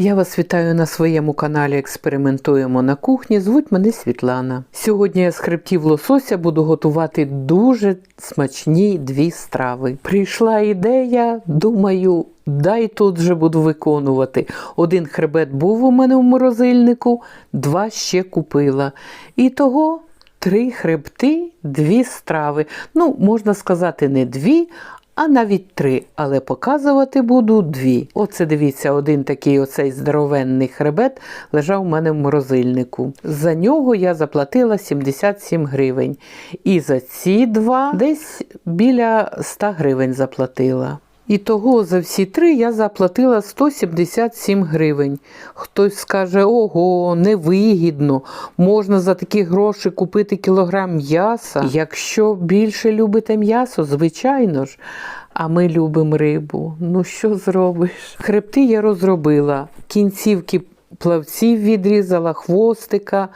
Я вас вітаю на своєму каналі Експериментуємо на кухні. Звуть мене Світлана. Сьогодні я з хребтів лосося буду готувати дуже смачні дві страви. Прийшла ідея, думаю, дай тут же буду виконувати. Один хребет був у мене в морозильнику, два ще купила. І того три хребти, дві страви. Ну, можна сказати, не дві, а навіть три, але показувати буду дві. Оце дивіться, один такий оцей здоровенний хребет лежав у мене в морозильнику. За нього я заплатила 77 гривень. І за ці два десь біля 100 гривень заплатила. І того за всі три я заплатила 177 гривень. Хтось скаже, ого, невигідно, можна за такі гроші купити кілограм м'яса. Якщо більше любите м'ясо, звичайно ж. А ми любимо рибу. Ну що зробиш? Хребти я розробила, кінцівки плавців відрізала, хвостика,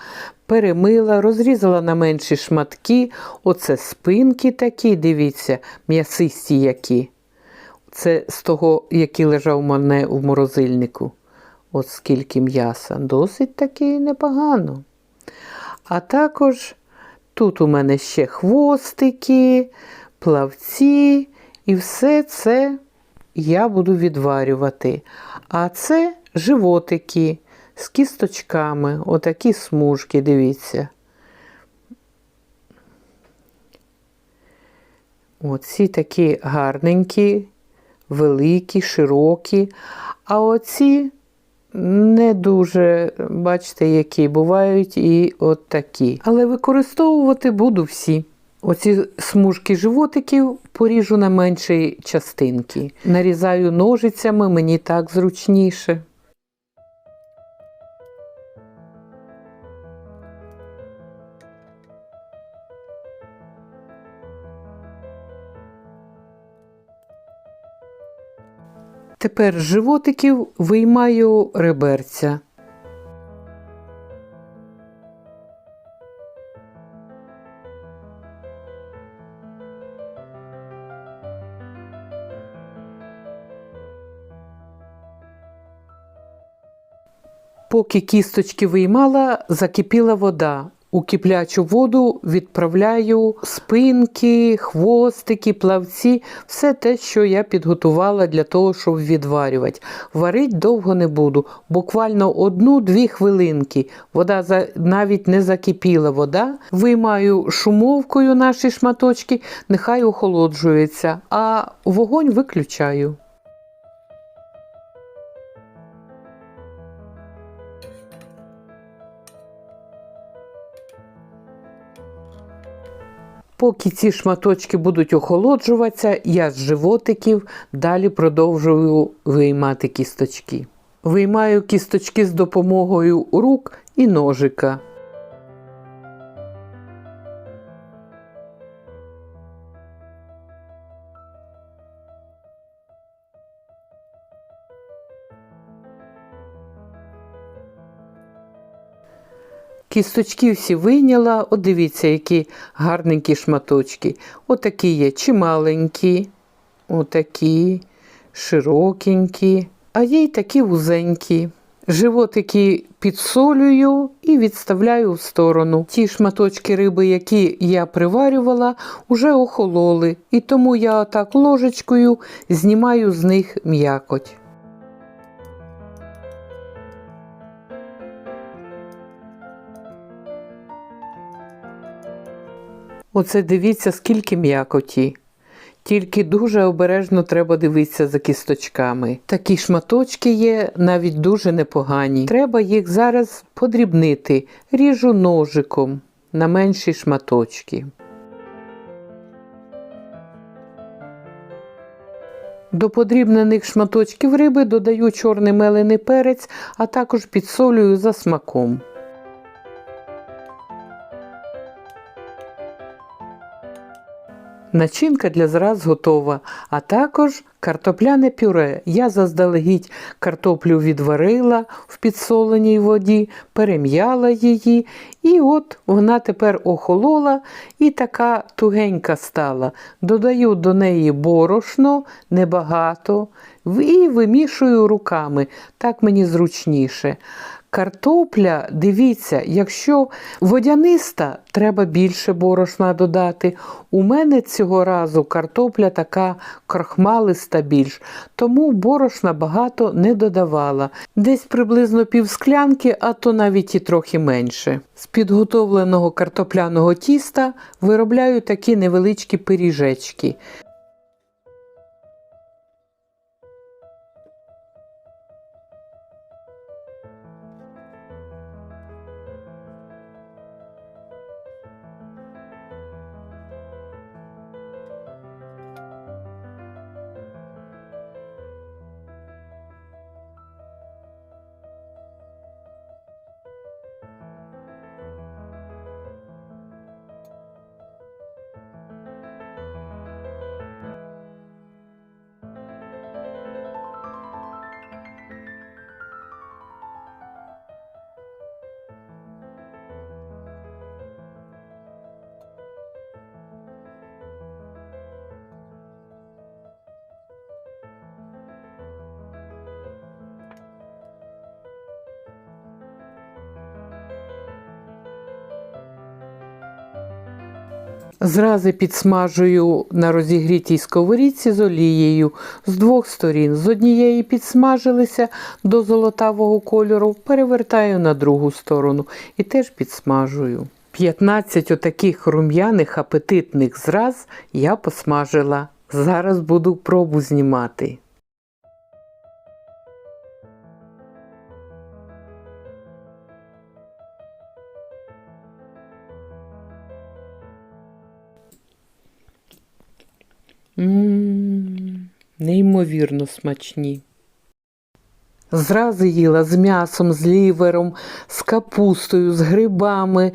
перемила, розрізала на менші шматки. Оце спинки такі, дивіться, м'ясисті які. Це з того, який лежав у мене в морозильнику. От скільки м'яса. Досить таки непогано. А також тут у мене ще хвостики, плавці, і все це я буду відварювати. А це животики з кісточками, отакі смужки, дивіться. Оці такі гарненькі, великі, широкі. А оці не дуже, бачите, які бувають і от такі. Але використовувати буду всі. Оці смужки животиків поріжу на менші частинки. Нарізаю ножицями, мені так зручніше. Тепер з животиків виймаю реберця. Поки кісточки виймала, закипіла вода. У киплячу воду відправляю спинки, хвостики, плавці, все те, що я підготувала для того, щоб відварювати. Варить довго не буду, буквально одну-дві хвилинки. Вода за- навіть не закипіла вода. Виймаю шумовкою наші шматочки, нехай охолоджується, а вогонь виключаю. Поки ці шматочки будуть охолоджуватися, я з животиків далі продовжую виймати кісточки. Виймаю кісточки з допомогою рук і ножика. Кісточки всі вийняла, от дивіться, які гарненькі шматочки. Отакі є чималенькі, отакі, широкенькі, а є й такі вузенькі. Животики підсолюю і відставляю в сторону. Ті шматочки риби, які я приварювала, уже охололи, і тому я отак ложечкою знімаю з них м'якоть. Оце дивіться, скільки м'якоті. Тільки дуже обережно треба дивитися за кісточками. Такі шматочки є навіть дуже непогані. Треба їх зараз подрібнити. Ріжу ножиком на менші шматочки. До подрібнених шматочків риби додаю чорний мелений перець, а також підсолюю за смаком. Начинка для зраз готова, а також картопляне пюре. Я заздалегідь картоплю відварила в підсоленій воді, перем'яла її, і от вона тепер охолола і така тугенька стала. Додаю до неї борошно небагато, І вимішую руками. Так мені зручніше. Картопля, дивіться, якщо водяниста, треба більше борошна додати. У мене цього разу картопля така крахмалиста більш, тому борошна багато не додавала. Десь приблизно пів склянки, а то навіть і трохи менше. З підготовленого картопляного тіста виробляю такі невеличкі пиріжечки. Зрази підсмажую на розігрітій сковорідці з олією з двох сторін. З однієї підсмажилися до золотавого кольору, перевертаю на другу сторону і теж підсмажую. 15 отаких рум'яних апетитних зраз я посмажила. Зараз буду пробу знімати. Неймовірно смачні. Зрази їла з м'ясом, з лівером, з капустою, з грибами,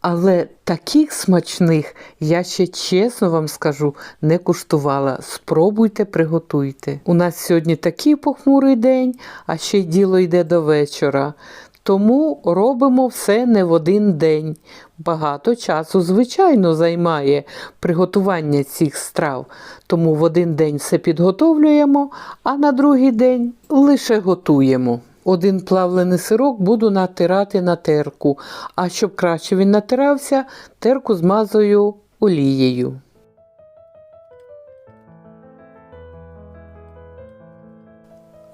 але таких смачних я ще чесно вам скажу не куштувала. Спробуйте, приготуйте. У нас сьогодні такий похмурий день, а ще діло йде до вечора. Тому робимо все не в один день. Багато часу, звичайно, займає приготування цих страв. Тому в один день все підготовлюємо, а на другий день лише готуємо. Один плавлений сирок буду натирати на терку, а щоб краще він натирався, терку змазую олією.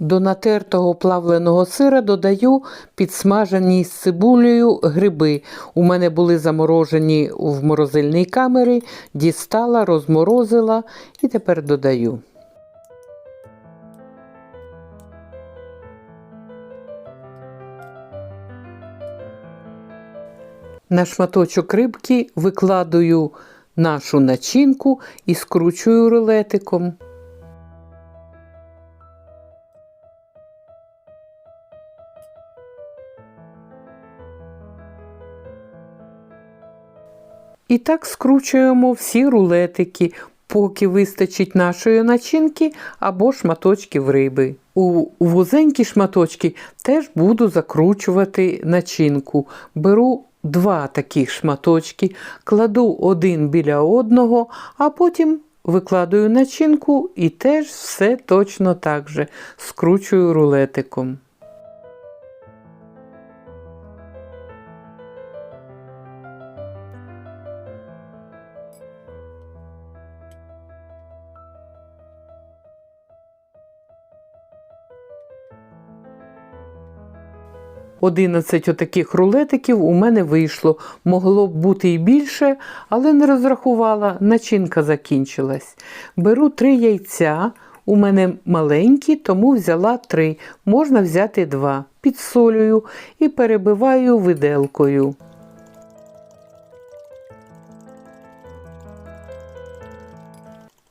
До натертого плавленого сира додаю підсмажені з цибулею гриби. У мене були заморожені в морозильній камері, дістала, розморозила і тепер додаю. На шматочок рибки викладаю нашу начинку і скручую рулетиком. І так скручуємо всі рулетики, поки вистачить нашої начинки або шматочків риби. У вузенькі шматочки теж буду закручувати начинку. Беру два таких шматочки, кладу один біля одного, а потім викладаю начинку і теж все точно так же скручую рулетиком. Одинадцять отаких рулетиків у мене вийшло. Могло б бути і більше, але не розрахувала, начинка закінчилась. Беру три яйця. У мене маленькі, тому взяла три. Можна взяти два. Підсолюю і перебиваю виделкою.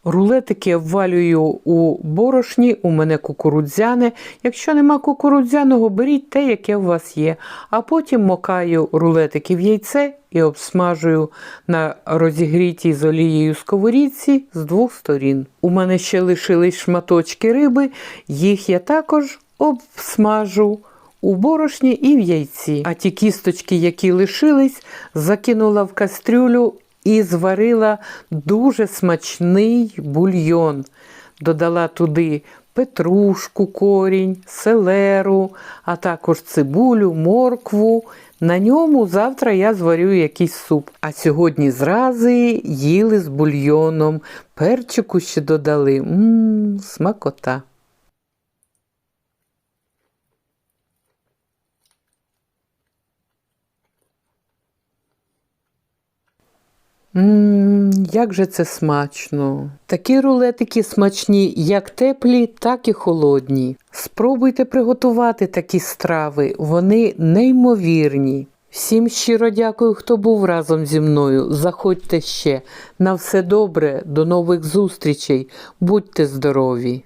Рулетики обвалюю у борошні, у мене кукурудзяне. Якщо нема кукурудзяного, беріть те, яке у вас є. А потім мокаю рулетики в яйце і обсмажую на розігрітій з олією сковорідці з двох сторін. У мене ще лишились шматочки риби, їх я також обсмажу. У борошні і в яйці. А ті кісточки, які лишились, закинула в кастрюлю і зварила дуже смачний бульйон. Додала туди петрушку, корінь, селеру, а також цибулю, моркву. На ньому завтра я зварю якийсь суп. А сьогодні зрази їли з бульйоном, перчику ще додали. Мм, смакота. Ммм, як же це смачно. Такі рулетики смачні як теплі, так і холодні. Спробуйте приготувати такі страви, вони неймовірні. Всім щиро дякую, хто був разом зі мною. Заходьте ще. На все добре, до нових зустрічей. Будьте здорові!